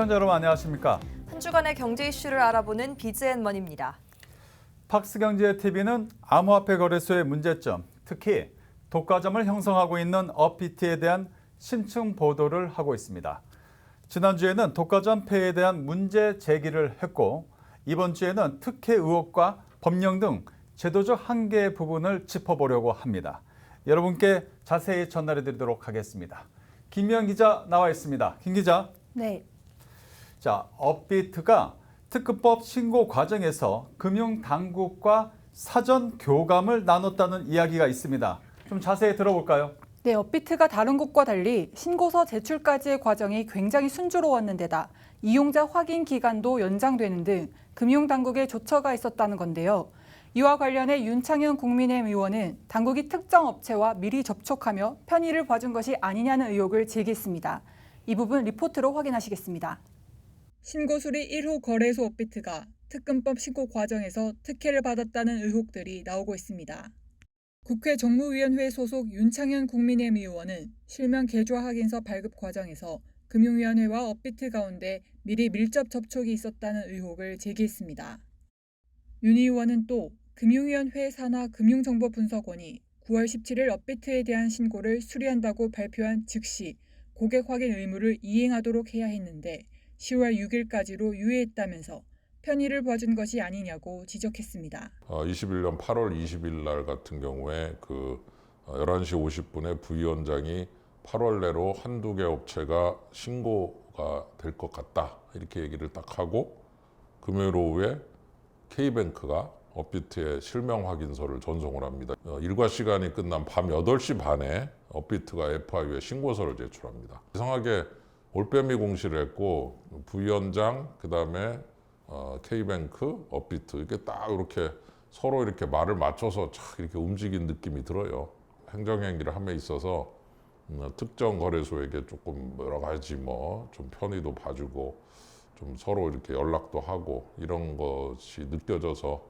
시청자 여러분 안녕하십니까? 한 주간의 경제 이슈를 알아보는 비즈앤머니입니다. 팍스경제 TV는 암호화폐 거래소의 문제점, 특히 독과점을 형성하고 있는 업비트에 대한 심층 보도를 하고 있습니다. 지난주에는 독과점 폐에 대한 문제 제기를 했고 이번 주에는 특혜 의혹과 법령 등 제도적 한계 부분을 짚어보려고 합니다. 여러분께 자세히 전달해 드리도록 하겠습니다. 김미영 기자 나와 있습니다. 김 기자. 네, 자, 업비트가 특급법 신고 과정에서 금융 당국과 사전 교감을 나눴다는 이야기가 있습니다. 좀 자세히 들어볼까요? 네, 업비트가 다른 곳과 달리 신고서 제출까지의 과정이 굉장히 순조로웠는데다 이용자 확인 기간도 연장되는 등 금융당국의 조처가 있었다는 건데요. 이와 관련해 윤창현 국민의힘 의원은 당국이 특정 업체와 미리 접촉하며 편의를 봐준 것이 아니냐는 의혹을 제기했습니다. 이 부분 리포트로 확인하시겠습니다. 신고수리 1호 거래소 업비트가 특근법 신고 과정에서 특혜를 받았다는 의혹들이 나오고 있습니다. 국회 정무위원회 소속 윤창현 국민의힘 의원은 실명 계좌 확인서 발급 과정에서 금융위원회와 업비트 가운데 미리 밀접 접촉이 있었다는 의혹을 제기했습니다. 윤 의원은 또 금융위원회 산하 금융정보분석원이 9월 17일 업비트에 대한 신고를 수리한다고 발표한 즉시 고객 확인 의무를 이행하도록 해야 했는데 10월 6일까지로 유예했다면서 편의를 봐준 것이 아니냐고 지적했습니다. 어, 21년 8월 20일 날 같은 경우에 그 어, 11시 50분에 부위원장이 8월 내로 한두 개 업체가 신고가 될 것 같다. 이렇게 얘기를 딱 하고 금요일 오후에 K뱅크가 업비트에 실명 확인서를 전송을 합니다. 어, 일과 시간이 끝난 밤 8시 반에 업비트가 FIU에 신고서를 제출합니다. 이상하게 올빼미 공시를 했고 부위원장 그다음에 어, K뱅크, 업비트 이렇게 딱 이렇게 서로 이렇게 말을 맞춰서 착 이렇게 움직인 느낌이 들어요. 행정행위를 함에 있어서 음, 특정 거래소에게 조금 여러 가지 뭐 좀 편의도 봐주고 좀 서로 이렇게 연락도 하고 이런 것이 느껴져서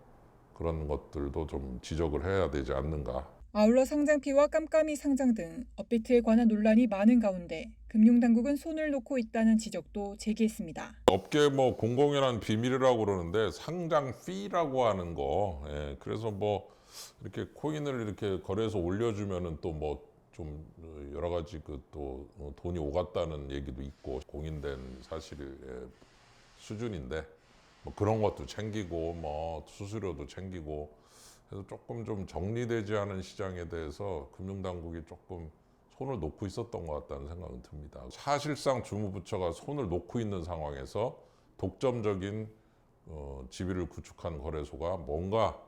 그런 것들도 좀 지적을 해야 되지 않는가 아울러 상장피와 깜깜이 상장 등 업비트에 관한 논란이 많은 가운데 금융당국은 손을 놓고 있다는 지적도 제기했습니다. 업계 뭐 공공연한 비밀이라고 그러는데 상장 피라고 하는 거 예, 그래서 뭐 이렇게 코인을 이렇게 거래해서 올려주면은 또뭐 좀 여러 가지 그 또 돈이 오갔다는 얘기도 있고 공인된 사실의 수준인데 뭐 그런 것도 챙기고 뭐 수수료도 챙기고 그래서 조금 좀 정리되지 않은 시장에 대해서 금융당국이 조금 손을 놓고 있었던 것 같다는 생각은 듭니다. 사실상 주무부처가 손을 놓고 있는 상황에서 독점적인 어, 지위를 구축한 거래소가 뭔가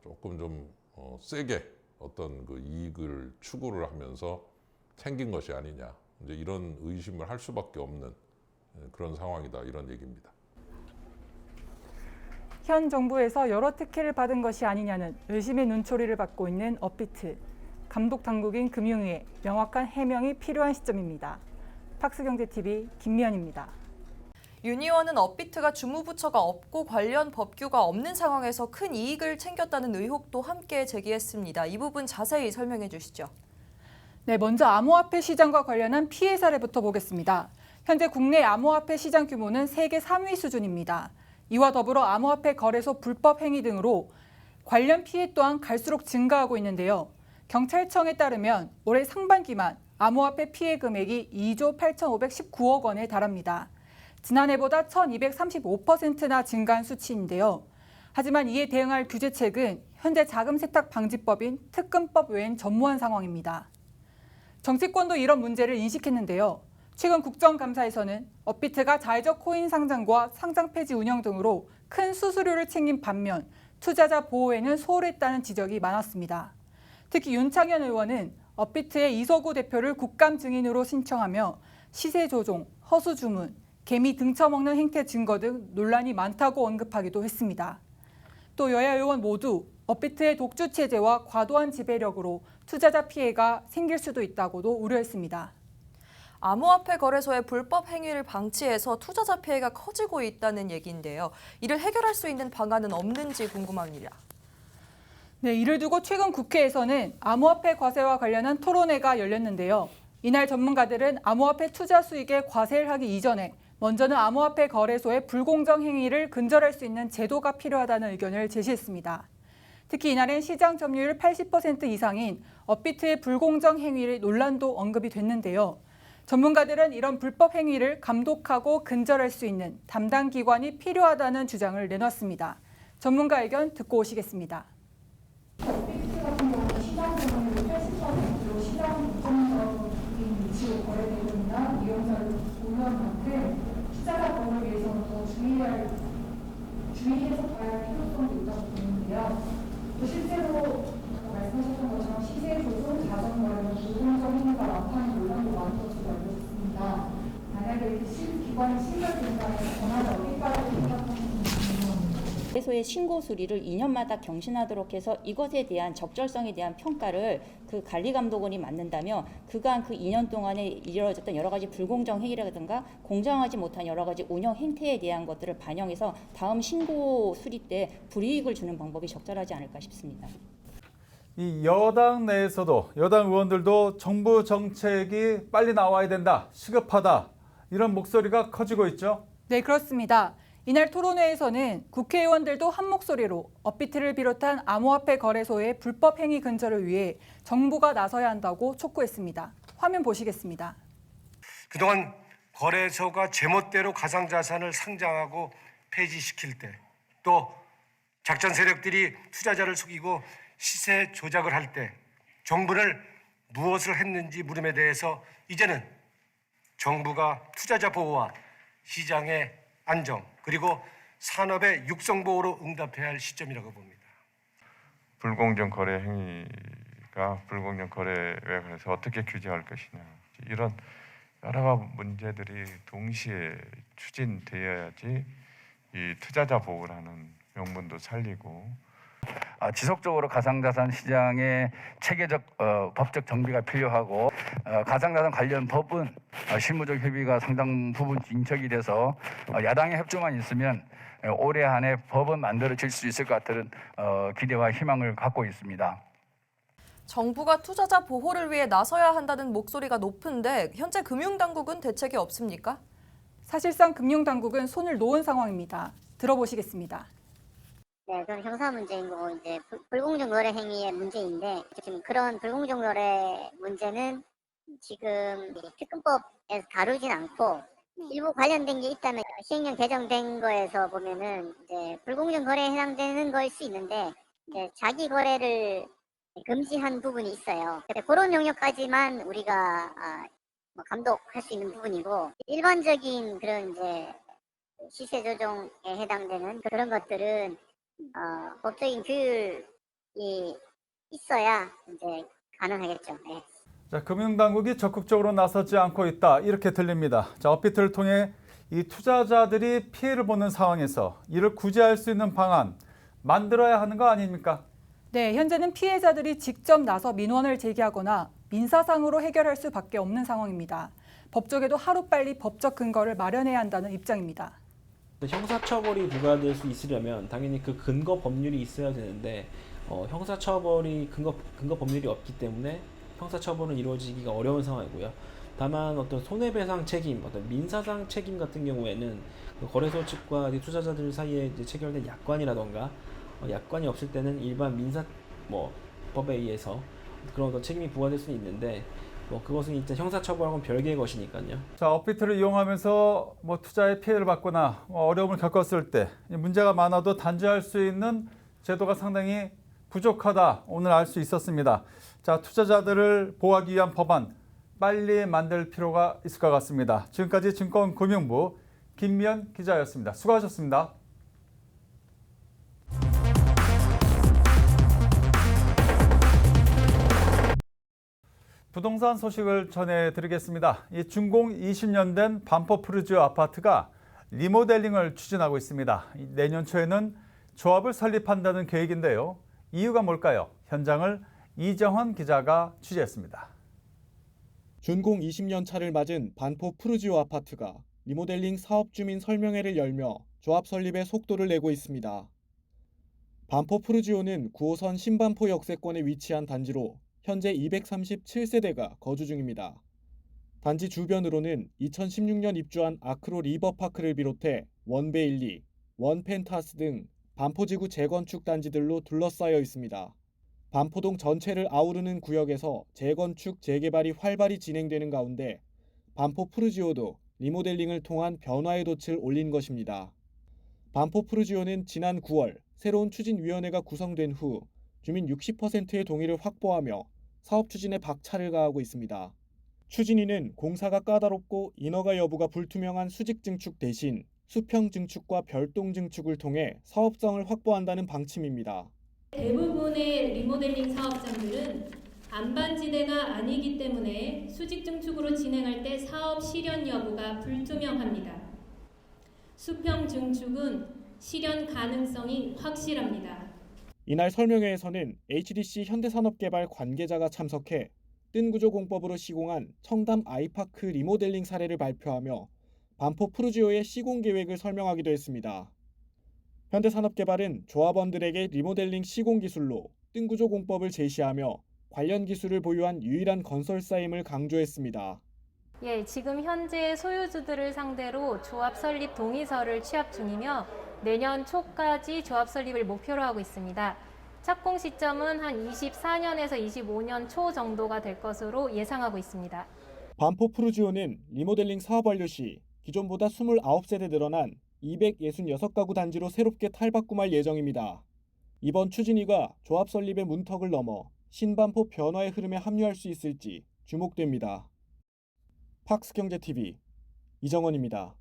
조금 좀 어, 세게 어떤 그 이익을 추구를 하면서 챙긴 것이 아니냐 이제 이런 의심을 할 수밖에 없는 예, 그런 상황이다 이런 얘기입니다. 현 정부에서 여러 특혜를 받은 것이 아니냐는 의심의 눈초리를 받고 있는 업비트. 감독 당국인 금융위에 명확한 해명이 필요한 시점입니다. 팍스경제TV 김미연입니다. 윤 의원은 업비트가 주무부처가 없고 관련 법규가 없는 상황에서 큰 이익을 챙겼다는 의혹도 함께 제기했습니다. 이 부분 자세히 설명해 주시죠. 네, 먼저 암호화폐 시장과 관련한 피해 사례부터 보겠습니다. 현재 국내 암호화폐 시장 규모는 세계 3위 수준입니다. 이와 더불어 암호화폐 거래소 불법 행위 등으로 관련 피해 또한 갈수록 증가하고 있는데요. 경찰청에 따르면 올해 상반기만 암호화폐 피해 금액이 2조 8,519억 원에 달합니다. 지난해보다 1,235%나 증가한 수치인데요. 하지만 이에 대응할 규제책은 현재 자금 세탁 방지법인 특근법 외엔 전무한 상황입니다. 정치권도 이런 문제를 인식했는데요. 최근 국정감사에서는 업비트가 자의적 코인 상장과 상장 폐지 운영 등으로 큰 수수료를 챙긴 반면 투자자 보호에는 소홀했다는 지적이 많았습니다. 특히 윤창현 의원은 업비트의 이서구 대표를 국감 증인으로 신청하며 시세 조종, 허수 주문, 개미 등쳐먹는 행태 증거 등 논란이 많다고 언급하기도 했습니다. 또 여야 의원 모두 업비트의 독주 체제와 과도한 지배력으로 투자자 피해가 생길 수도 있다고도 우려했습니다. 암호화폐 거래소의 불법 행위를 방치해서 투자자 피해가 커지고 있다는 얘기인데요. 이를 해결할 수 있는 방안은 없는지 궁금합니다. 네, 이를 두고 최근 국회에서는 암호화폐 과세와 관련한 토론회가 열렸는데요. 이날 전문가들은 암호화폐 투자 수익에 과세를 하기 이전에 먼저는 암호화폐 거래소의 불공정 행위를 근절할 수 있는 제도가 필요하다는 의견을 제시했습니다. 특히 이날엔 시장 점유율 80% 이상인 업비트의 불공정 행위를 논란도 언급이 됐는데요. 전문가들은 이런 불법 행위를 감독하고 근절할 수 있는 담당 기관이 필요하다는 주장을 내놨습니다. 전문가 의견 듣고 오시겠습니다. 업비트 같은 경우는 시장 점유율 80%로 시장 2.4% 위치로 거래되고 있나 이용자를 보유한 만큼 투자자 보호를 위해서는 더 주의할 주의해서 봐야 할 필요성이 있다고 보는데요. 또 실제로 아까 말씀하셨던 것처럼 시세 조종, 자전 거래는 불공정 행위가 많다는 논란도 많은 것으로 알려져 있습니다. 만약에 이렇게 실, 기관이 신설된다면 전화를 어디까지 생각하시는지 거래소의 신고 수리를 2년마다 경신하도록 해서 이것에 대한 적절성에 대한 평가를 그 관리 감독원이 맡는다면 그간 그 2년 동안에 이루어졌던 여러 가지 불공정 행위라든가 공정하지 못한 여러 가지 운영 행태에 대한 것들을 반영해서 다음 신고 수리 때 불이익을 주는 방법이 적절하지 않을까 싶습니다. 이 여당 내에서도 여당 의원들도 정부 정책이 빨리 나와야 된다, 시급하다 이런 목소리가 커지고 있죠. 네, 그렇습니다. 이날 토론회에서는 국회의원들도 한 목소리로 업비트를 비롯한 암호화폐 거래소의 불법 행위 근절을 위해 정부가 나서야 한다고 촉구했습니다. 화면 보시겠습니다. 그동안 거래소가 제멋대로 가상자산을 상장하고 폐지시킬 때 또 작전 세력들이 투자자를 속이고 시세 조작을 할 때 정부는 무엇을 했는지 물음에 대해서 이제는 정부가 투자자 보호와 시장의 안정 그리고 산업의 육성 보호로 응답해야 할 시점이라고 봅니다. 불공정 거래 행위가 불공정 거래에 관해서 어떻게 규제할 것이냐 이런 여러 문제들이 동시에 추진되어야지 이 투자자 보호라는 명분도 살리고 아, 지속적으로 가상자산 시장의 체계적 어, 법적 정비가 필요하고 어, 가상자산 관련 법은 어, 실무적 협의가 상당 부분 진척이 돼서 어, 야당의 협조만 있으면 어, 올해 안에 법은 만들어질 수 있을 것 같은 어, 기대와 희망을 갖고 있습니다. 정부가 투자자 보호를 위해 나서야 한다는 목소리가 높은데 현재 금융당국은 대책이 없습니까? 사실상 금융당국은 손을 놓은 상황입니다. 들어보시겠습니다. 네, 그건 형사 문제인 거고 이제 불- 불공정 거래 행위의 문제인데 지금 그런 불공정 거래 문제는 지금 이 특검법에서 다루진 않고 일부 관련된 게 있다면 시행령 개정된 거에서 보면은 이제 불공정 거래에 해당되는 거일 수 있는데 이제 자기 거래를 금지한 부분이 있어요. 그런 영역까지만 우리가 아, 뭐 감독할 수 있는 부분이고 일반적인 그런 이제 시세 조정에 해당되는 그런 것들은 어, 법적인 규율이 있어야 이제 가능하겠죠. 예. 자, 금융당국이 적극적으로 나서지 않고 있다 이렇게 들립니다. 자, 업비트를 통해 이 투자자들이 피해를 보는 상황에서 이를 구제할 수 있는 방안 만들어야 하는 거 아닙니까? 네, 현재는 피해자들이 직접 나서 민원을 제기하거나 민사상으로 해결할 수밖에 없는 상황입니다. 법조계도 하루빨리 법적 근거를 마련해야 한다는 입장입니다. 형사처벌이 부과될 수 있으려면 당연히 그 근거 법률이 있어야 되는데 어, 형사처벌이 근거 근거 법률이 없기 때문에 형사처벌은 이루어지기가 어려운 상황이고요. 다만 어떤 손해배상 책임, 어떤 민사상 책임 같은 경우에는 그 거래소 측과 이 투자자들 사이에 체결된 약관이라던가 어, 약관이 없을 때는 일반 민사 뭐 법에 의해서 그런 어떤 책임이 부과될 수는 있는데 뭐 그것은 일단 형사처벌하고는 별개의 것이니까요. 자, 업비트를 이용하면서 뭐 투자에 피해를 받거나 뭐 어려움을 겪었을 때이 문제가 많아도 단죄할 수 있는 제도가 상당히 부족하다. 오늘 알 수 있었습니다. 자, 투자자들을 보호하기 위한 법안 빨리 만들 필요가 있을 것 같습니다. 지금까지 증권금융부 김미연 기자였습니다. 수고하셨습니다. 부동산 소식을 전해드리겠습니다. 이 준공 20년 된 반포프르지오 아파트가 리모델링을 추진하고 있습니다. 이 내년 초에는 조합을 설립한다는 계획인데요. 이유가 뭘까요? 현장을 이정헌 기자가 취재했습니다. 준공 20년 차를 맞은 반포 푸르지오 아파트가 리모델링 사업 주민 설명회를 열며 조합 설립에 속도를 내고 있습니다. 반포 푸르지오는 9호선 신반포 역세권에 위치한 단지로 현재 237세대가 거주 중입니다. 단지 주변으로는 2016년 입주한 아크로 리버파크를 비롯해 원베일리, 원펜타스 등 반포지구 재건축 단지들로 둘러싸여 있습니다. 반포동 전체를 아우르는 구역에서 재건축, 재개발이 활발히 진행되는 가운데 반포 푸르지오도 리모델링을 통한 변화의 돛을 올린 것입니다. 반포 푸르지오는 지난 9월 새로운 추진위원회가 구성된 후 주민 60%의 동의를 확보하며 사업 추진에 박차를 가하고 있습니다. 추진위는 공사가 까다롭고 인허가 여부가 불투명한 수직 증축 대신 수평 증축과 별동 증축을 통해 사업성을 확보한다는 방침입니다. 대부분의 리모델링 사업장들은 안반지대가 아니기 때문에 수직 증축으로 진행할 때 사업 실현 여부가 불투명합니다. 수평 증축은 실현 가능성이 확실합니다. 이날 설명회에서는 HDC 현대산업개발 관계자가 참석해 뜬구조 공법으로 시공한 청담 아이파크 리모델링 사례를 발표하며 반포 푸르지오의 시공 계획을 설명하기도 했습니다. 현대산업개발은 조합원들에게 리모델링 시공 기술로 뜬구조 공법을 제시하며 관련 기술을 보유한 유일한 건설사임을 강조했습니다. 예, 지금 현재 소유주들을 상대로 조합 설립 동의서를 취합 중이며 내년 초까지 조합 설립을 목표로 하고 있습니다. 착공 시점은 한 24년에서 25년 초 정도가 될 것으로 예상하고 있습니다. 반포 푸르지오는 리모델링 사업 완료 시 기존보다 29세대 늘어난 266가구 단지로 새롭게 탈바꿈할 예정입니다. 이번 추진위가 조합 설립의 문턱을 넘어 신반포 변화의 흐름에 합류할 수 있을지 주목됩니다. 팍스경제TV 이정원입니다.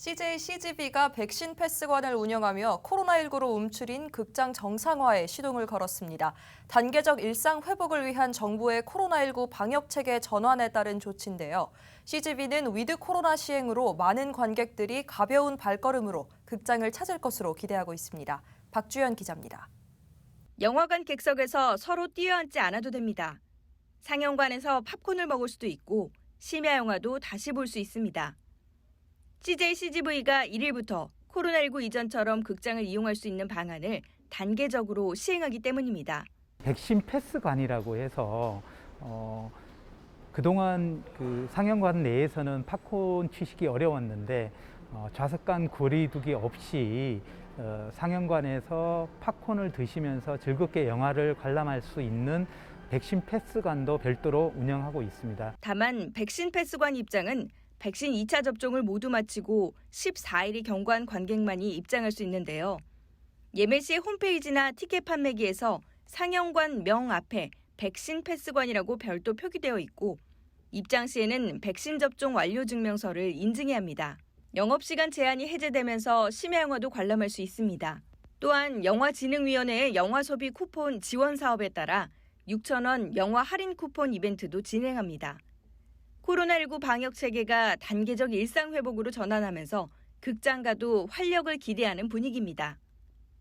CJ CGV가 백신 패스관을 운영하며 코로나19로 움츠린 극장 정상화에 시동을 걸었습니다. 단계적 일상 회복을 위한 정부의 코로나19 방역 체계 전환에 따른 조치인데요. CGV는 위드 코로나 시행으로 많은 관객들이 가벼운 발걸음으로 극장을 찾을 것으로 기대하고 있습니다. 박주연 기자입니다. 영화관 객석에서 서로 뛰어앉지 않아도 됩니다. 상영관에서 팝콘을 먹을 수도 있고 심야 영화도 다시 볼 수 있습니다. CJ CGV가 1일부터 코로나19 이전처럼 극장을 이용할 수 있는 방안을 단계적으로 시행하기 때문입니다. 백신 패스관이라고 해서 어, 그동안 그 상영관 내에서는 팝콘 취식이 어려웠는데 어, 좌석 간 거리두기 없이 어, 상영관에서 팝콘을 드시면서 즐겁게 영화를 관람할 수 있는 백신 패스관도 별도로 운영하고 있습니다. 다만 백신 패스관 입장은 백신 2차 접종을 모두 마치고 14일이 경과한 관객만이 입장할 수 있는데요. 예매 시 홈페이지나 티켓 판매기에서 상영관 명 앞에 백신 패스관이라고 별도 표기되어 있고 입장 시에는 백신 접종 완료 증명서를 인증해야 합니다. 영업시간 제한이 해제되면서 심야 영화도 관람할 수 있습니다. 또한 영화진흥위원회의 영화 소비 쿠폰 지원 사업에 따라 6천원 영화 할인 쿠폰 이벤트도 진행합니다. 코로나19 방역 체계가 단계적 일상 회복으로 전환하면서 극장가도 활력을 기대하는 분위기입니다.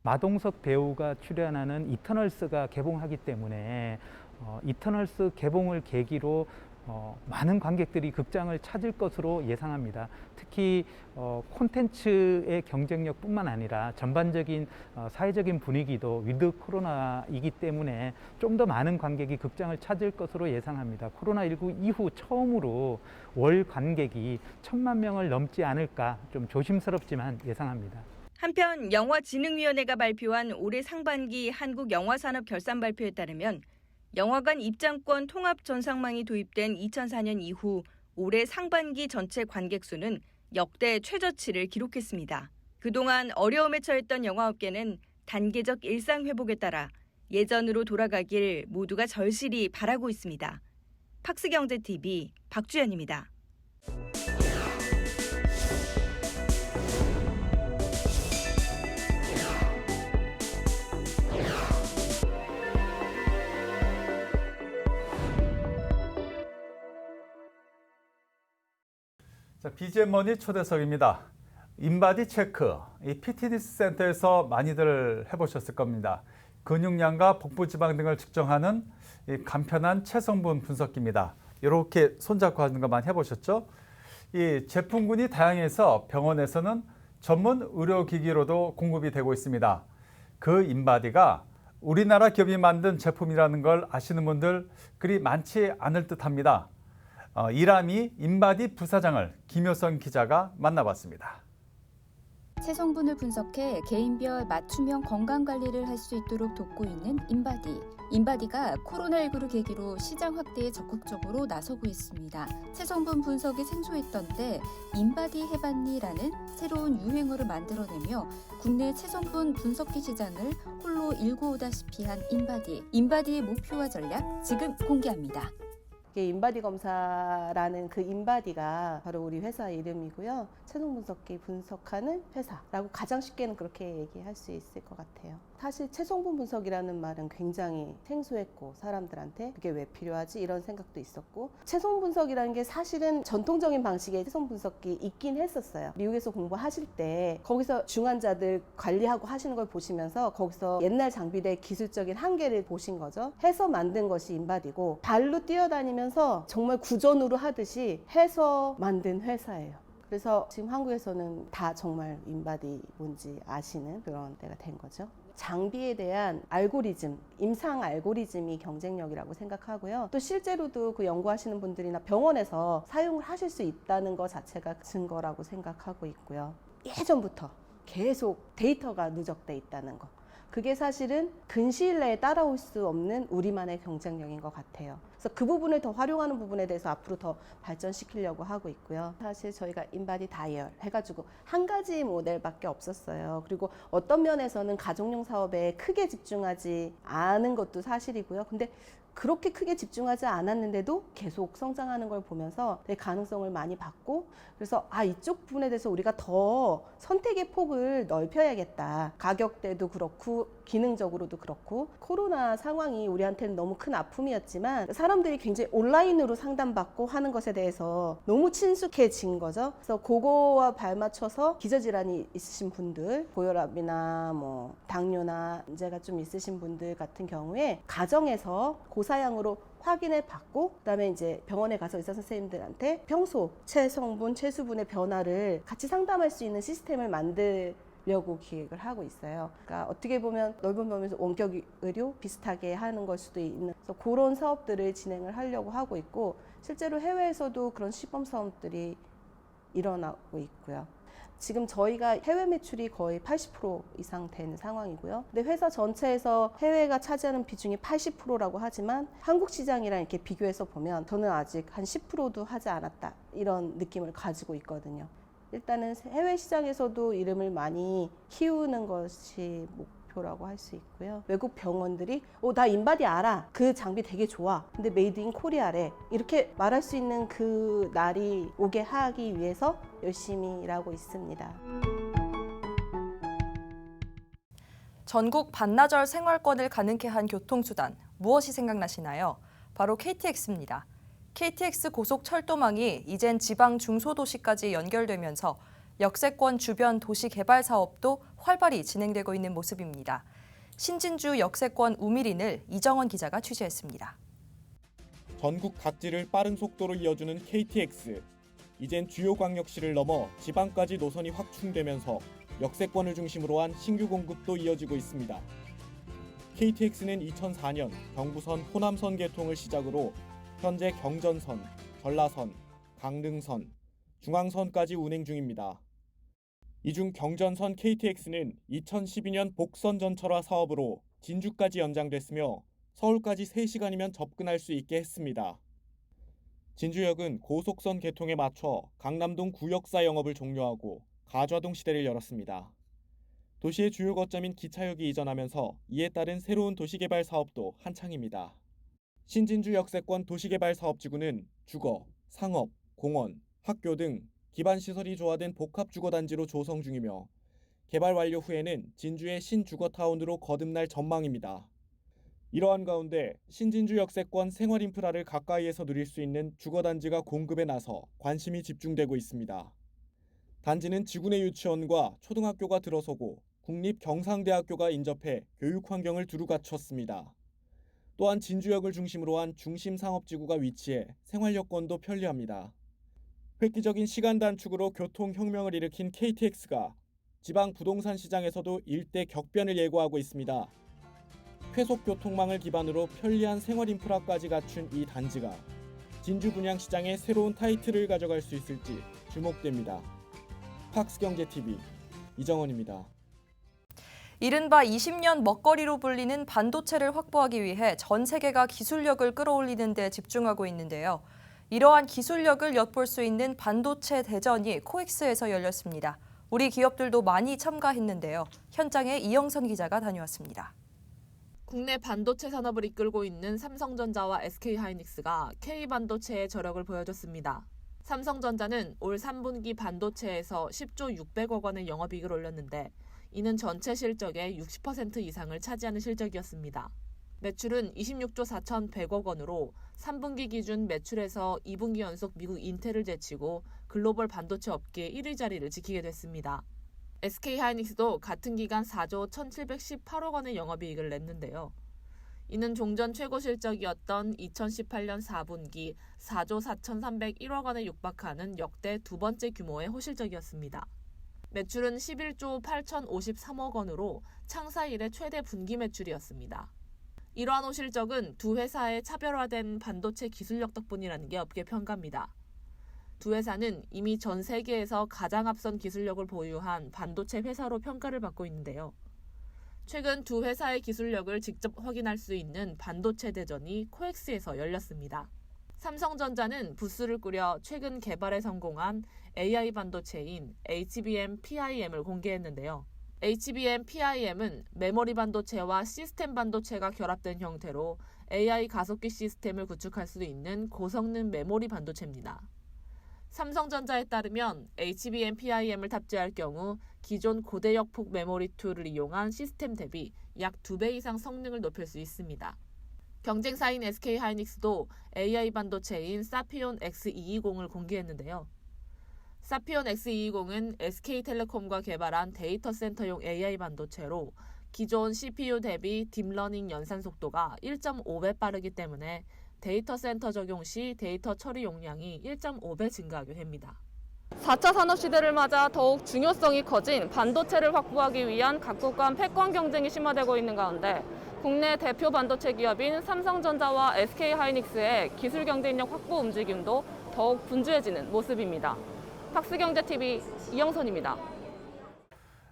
마동석 배우가 출연하는 이터널스가 개봉하기 때문에 어, 이터널스 개봉을 계기로 어, 많은 관객들이 극장을 찾을 것으로 예상합니다. 특히 어, 콘텐츠의 경쟁력뿐만 아니라 전반적인 어, 사회적인 분위기도 위드 코로나이기 때문에 좀 더 많은 관객이 극장을 찾을 것으로 예상합니다. 코로나19 이후 처음으로 월 관객이 천만 명을 넘지 않을까 좀 조심스럽지만 예상합니다. 한편 영화진흥위원회가 발표한 올해 상반기 한국 영화산업 결산 발표에 따르면 영화관 입장권 통합 전상망이 도입된 2004년 이후 올해 상반기 전체 관객 수는 역대 최저치를 기록했습니다. 그동안 어려움에 처했던 영화업계는 단계적 일상 회복에 따라 예전으로 돌아가길 모두가 절실히 바라고 있습니다. 팍스경제TV 박주연입니다. 자, BGM 머니 초대석입니다. 인바디 체크, 이 PT니스 센터에서 많이들 해보셨을 겁니다. 근육량과 복부 지방 등을 측정하는 이 간편한 체성분 분석기입니다. 이렇게 손잡고 하는 거 많이 해보셨죠? 이 제품군이 다양해서 병원에서는 전문 의료기기로도 공급이 되고 있습니다. 그 인바디가 우리나라 기업이 만든 제품이라는 걸 아시는 분들 그리 많지 않을 듯 합니다. 어, 이라미 인바디 부사장을 김효선 기자가 만나봤습니다. 체성분을 분석해 개인별 맞춤형 건강 관리를 할 수 있도록 돕고 있는 인바디. 인바디가 코로나19를 계기로 시장 확대에 적극적으로 나서고 있습니다. 체성분 분석에 생소했던 때 인바디 해봤니라는 새로운 유행어를 만들어내며 국내 체성분 분석기 시장을 홀로 일구오다시피 한 인바디. 인바디의 목표와 전략 지금 공개합니다. 이게 인바디 검사라는 그 인바디가 바로 우리 회사 이름이고요. 체성 분석기 분석하는 회사라고 가장 쉽게는 그렇게 얘기할 수 있을 것 같아요. 사실 체성분 분석이라는 말은 굉장히 생소했고 사람들한테 그게 왜 필요하지 이런 생각도 있었고 체성 분석이라는 게 사실은 전통적인 방식의 체성 분석기 있긴 했었어요. 미국에서 공부하실 때 거기서 중환자들 관리하고 하시는 걸 보시면서 거기서 옛날 장비들의 기술적인 한계를 보신 거죠. 해서 만든 것이 인바디고 발로 뛰어다니면서 정말 구전으로 하듯이 해서 만든 회사예요. 그래서 지금 한국에서는 다 정말 인바디 뭔지 아시는 그런 때가 된 거죠. 장비에 대한 알고리즘, 임상 알고리즘이 경쟁력이라고 생각하고요. 또 실제로도 그 연구하시는 분들이나 병원에서 사용을 하실 수 있다는 것 자체가 증거라고 생각하고 있고요. 예전부터 계속 데이터가 누적돼 있다는 거. 그게 사실은 근시일 내에 따라올 수 없는 우리만의 경쟁력인 것 같아요. 그래서 그 부분을 더 활용하는 부분에 대해서 앞으로 더 발전시키려고 하고 있고요. 사실 저희가 인바디 다이얼 해가지고 한 가지 모델밖에 없었어요. 그리고 어떤 면에서는 가정용 사업에 크게 집중하지 않은 것도 사실이고요. 근데 그렇게 크게 집중하지 않았는데도 계속 성장하는 걸 보면서 내 가능성을 많이 봤고 그래서 아 이쪽 부분에 대해서 우리가 더 선택의 폭을 넓혀야겠다. 가격대도 그렇고 기능적으로도 그렇고. 코로나 상황이 우리한테는 너무 큰 아픔이었지만 사람들이 굉장히 온라인으로 상담받고 하는 것에 대해서 너무 친숙해진 거죠. 그래서 그거와 발맞춰서 기저질환이 있으신 분들 고혈압이나 뭐 당뇨나 문제가 좀 있으신 분들 같은 경우에 가정에서 고사양으로 확인을 받고 그다음에 이제 병원에 가서 의사 선생님들한테 평소 체성분, 체수분의 변화를 같이 상담할 수 있는 시스템을 만들 려고 기획을 하고 있어요. 그러니까 어떻게 보면 넓은 범위에서 원격 의료 비슷하게 하는 걸 수도 있는 그래서 그런 사업들을 진행을 하려고 하고 있고 실제로 해외에서도 그런 시범 사업들이 일어나고 있고요. 지금 저희가 해외 매출이 거의 80% 이상 되는 상황이고요. 근데 회사 전체에서 해외가 차지하는 비중이 80%라고 하지만 한국 시장이랑 이렇게 비교해서 보면 저는 아직 한 10%도 하지 않았다. 이런 느낌을 가지고 있거든요. 일단은 해외 시장에서도 이름을 많이 키우는 것이 목 표라고 할 수 있고요. 외국 병원들이 어, 나 인바디 알아. 그 장비 되게 좋아. 근데 메이드 인 코리아래. 이렇게 말할 수 있는 그 날이 오게 하기 위해서 열심히 일하고 있습니다. 전국 반나절 생활권을 가능케 한 교통수단 무엇이 생각나시나요? 바로 KTX입니다. KTX 고속 철도망이 이젠 지방 중소도시까지 연결되면서 역세권 주변 도시 개발 사업도 활발히 진행되고 있는 모습입니다. 신진주 역세권 우미린을 이정원 기자가 취재했습니다. 전국 각지를 빠른 속도로 이어주는 KTX. 이젠 주요 광역시를 넘어 지방까지 노선이 확충되면서 역세권을 중심으로 한 신규 공급도 이어지고 있습니다. KTX는 2004년 경부선 호남선 개통을 시작으로 현재 경전선, 전라선, 강릉선, 중앙선까지 운행 중입니다. 이중 경전선 KTX는 2012년 복선 전철화 사업으로 진주까지 연장됐으며 서울까지 3시간이면 접근할 수 있게 했습니다. 진주역은 고속선 개통에 맞춰 강남동 구역사 영업을 종료하고 가좌동 시대를 열었습니다. 도시의 주요 거점인 기차역이 이전하면서 이에 따른 새로운 도시개발 사업도 한창입니다. 신진주 역세권 도시개발 사업지구는 주거, 상업, 공원, 학교 등 기반 시설이 조화된 복합 주거 단지로 조성 중이며 개발 완료 후에는 진주의 신주거 타운으로 거듭날 전망입니다. 이러한 가운데 신진주 역세권 생활 인프라를 가까이에서 누릴 수 있는 주거 단지가 공급에 나서 관심이 집중되고 있습니다. 단지는 지구내 유치원과 초등학교가 들어서고 국립 경상대학교가 인접해 교육 환경을 두루 갖췄습니다. 또한 진주역을 중심으로 한 중심 상업지구가 위치해 생활 여건도 편리합니다. 획기적인 시간 단축으로 교통 혁명을 일으킨 KTX가 지방 부동산 시장에서도 일대 격변을 예고하고 있습니다. 쾌속 교통망을 기반으로 편리한 생활 인프라까지 갖춘 이 단지가 진주 분양 시장의 새로운 타이틀을 가져갈 수 있을지 주목됩니다. 팍스경제TV 이정원입니다. 이른바 20년 먹거리로 불리는 반도체를 확보하기 위해 전 세계가 기술력을 끌어올리는 데 집중하고 있는데요. 이러한 기술력을 엿볼 수 있는 반도체 대전이 코엑스에서 열렸습니다. 우리 기업들도 많이 참가했는데요. 현장에 이영선 기자가 다녀왔습니다. 국내 반도체 산업을 이끌고 있는 삼성전자와 SK하이닉스가 K반도체의 저력을 보여줬습니다. 삼성전자는 올 3분기 반도체에서 10조 600억 원의 영업이익을 올렸는데 이는 전체 실적의 60% 이상을 차지하는 실적이었습니다. 매출은 26조 4,100억 원으로 3분기 기준 매출에서 2분기 연속 미국 인텔을 제치고 글로벌 반도체 업계 1위 자리를 지키게 됐습니다. SK하이닉스도 같은 기간 4조 1,718억 원의 영업이익을 냈는데요. 이는 종전 최고 실적이었던 2018년 4분기 4조 4,301억 원에 육박하는 역대 두 번째 규모의 호실적이었습니다. 매출은 11조 8,053억 원으로 창사 이래 최대 분기 매출이었습니다. 이러한 호실적은 두 회사의 차별화된 반도체 기술력 덕분이라는 게 업계 평가입니다. 두 회사는 이미 전 세계에서 가장 앞선 기술력을 보유한 반도체 회사로 평가를 받고 있는데요. 최근 두 회사의 기술력을 직접 확인할 수 있는 반도체 대전이 코엑스에서 열렸습니다. 삼성전자는 부스를 꾸려 최근 개발에 성공한 AI 반도체인 HBM PIM을 공개했는데요. HBM PIM은 메모리 반도체와 시스템 반도체가 결합된 형태로 AI 가속기 시스템을 구축할 수 있는 고성능 메모리 반도체입니다. 삼성전자에 따르면 HBM PIM을 탑재할 경우 기존 고대역 폭 메모리 툴을 이용한 시스템 대비 약 2배 이상 성능을 높일 수 있습니다. 경쟁사인 SK하이닉스도 AI 반도체인 사피온 X220을 공개했는데요. 사피온 X220은 SK텔레콤과 개발한 데이터 센터용 AI 반도체로 기존 CPU 대비 딥러닝 연산 속도가 1.5배 빠르기 때문에 데이터 센터 적용 시 데이터 처리 용량이 1.5배 증가하게 됩니다. 4차 산업 시대를 맞아 더욱 중요성이 커진 반도체를 확보하기 위한 각국 간 패권 경쟁이 심화되고 있는 가운데 국내 대표 반도체 기업인 삼성전자와 SK하이닉스의 기술 경쟁력 확보 움직임도 더욱 분주해지는 모습입니다. 팍스경제TV 이영선입니다.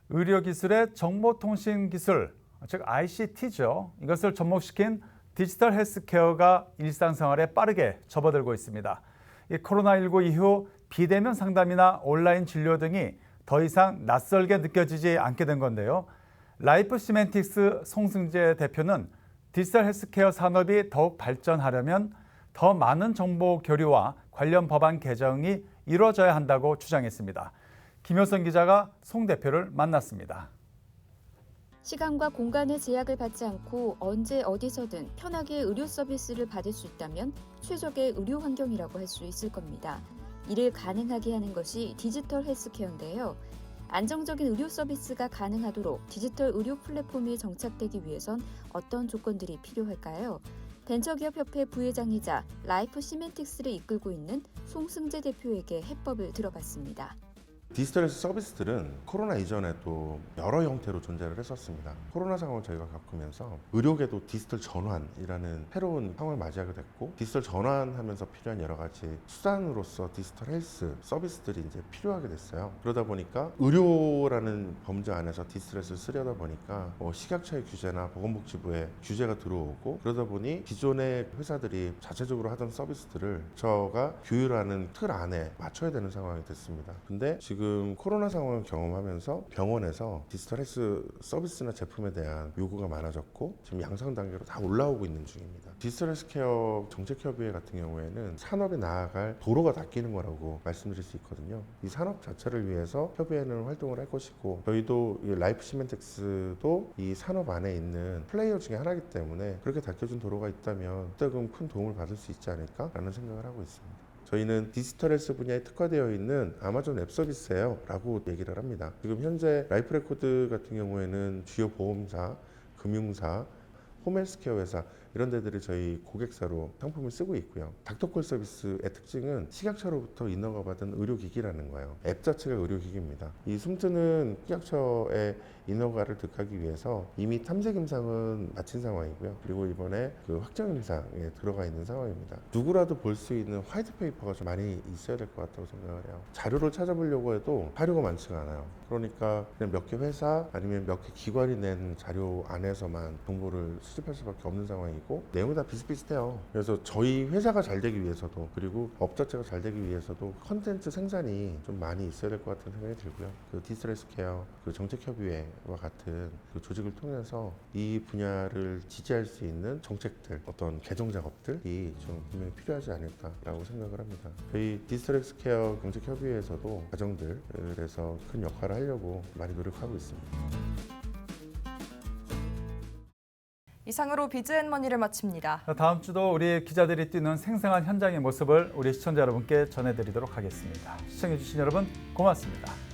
의료기술의 정보통신기술, 즉 ICT죠. 이것을 접목시킨 디지털 헬스케어가 일상생활에 빠르게 접어들고 있습니다. 이 코로나19 이후 비대면 상담이나 온라인 진료 등이 더 이상 낯설게 느껴지지 않게 된 건데요. 라이프 시멘틱스 송승재 대표는 디지털 헬스케어 산업이 더욱 발전하려면 더 많은 정보 교류와 관련 법안 개정이 이루어져야 한다고 주장했습니다. 김효선 기자가 송 대표를 만났습니다. 시간과 공간의 제약을 받지 않고 언제 어디서든 편하게 의료 서비스를 받을 수 있다면 최적의 의료 환경이라고 할 수 있을 겁니다. 이를 가능하게 하는 것이 디지털 헬스케어인데요. 안정적인 의료 서비스가 가능하도록 디지털 의료 플랫폼이 정착되기 위해선 어떤 조건들이 필요할까요? 벤처기업협회 부회장이자 라이프 시멘틱스를 이끌고 있는 송승재 대표에게 해법을 들어봤습니다. 디지털 서비스들은 코로나 이전에도 여러 형태로 존재를 했었습니다. 코로나 상황을 저희가 겪으면서 의료계도 디지털 전환이라는 새로운 상황을 맞이하게 됐고 디지털 전환하면서 필요한 여러 가지 수단으로서 디지털 헬스 서비스들이 이제 필요하게 됐어요. 그러다 보니까 의료라는 범죄 안에서 디지털 헬스를 쓰려다 보니까 뭐 식약처의 규제나 보건복지부의 규제가 들어오고 그러다 보니 기존의 회사들이 자체적으로 하던 서비스들을 저가 규율하는 틀 안에 맞춰야 되는 상황이 됐습니다. 근데 지금 코로나 상황을 경험하면서 병원에서 디지털 헬스 서비스나 제품에 대한 요구가 많아졌고 지금 양상 단계로 다 올라오고 있는 중입니다. 디지털 헬스케어 정책협의회 같은 경우에는 산업에 나아갈 도로가 닦이는 거라고 말씀드릴 수 있거든요. 이 산업 자체를 위해서 협의회는 활동을 할 것이고 저희도 이 라이프 시멘텍스도 이 산업 안에 있는 플레이어 중에 하나이기 때문에 그렇게 닦여준 도로가 있다면 조금 큰 도움을 받을 수 있지 않을까라는 생각을 하고 있습니다. 저희는 디지털 헬스 분야에 특화되어 있는 아마존 앱 서비스예요 라고 얘기를 합니다. 지금 현재 라이프 레코드 같은 경우에는 주요 보험사, 금융사, 홈헬스케어 회사 이런 데들이 저희 고객사로 상품을 쓰고 있고요. 닥터콜 서비스의 특징은 식약처로부터 인허가 받은 의료기기라는 거예요. 앱 자체가 의료기기입니다. 이 숨트는 식약처의 인허가를 득하기 위해서 이미 탐색 임상은 마친 상황이고요. 그리고 이번에 그 확정 임상에 들어가 있는 상황입니다. 누구라도 볼 수 있는 화이트 페이퍼가 좀 많이 있어야 될 것 같다고 생각을 해요. 자료를 찾아보려고 해도 자료가 많지가 않아요. 그러니까 그냥 몇 개 회사 아니면 몇 개 기관이 낸 자료 안에서만 정보를 수집할 수밖에 없는 상황이고 내용이 다 비슷비슷해요. 그래서 저희 회사가 잘 되기 위해서도 그리고 업 자체가 잘 되기 위해서도 컨텐츠 생산이 좀 많이 있어야 될 것 같은 생각이 들고요. 그 디스트레스 케어, 그 정책협의회와 같은 그 조직을 통해서 이 분야를 지지할 수 있는 정책들, 어떤 개정 작업들이 좀 분명히 필요하지 않을까라고 생각을 합니다. 저희 디스트레스 케어 정책협의회에서도 가정들에서 큰 역할을 하려고 많이 노력하고 있습니다. 이상으로 비즈앤머니를 마칩니다. 다음 주도 우리 기자들이 뛰는 생생한 현장의 모습을 우리 시청자 여러분께 전해드리도록 하겠습니다. 시청해주신 여러분 고맙습니다.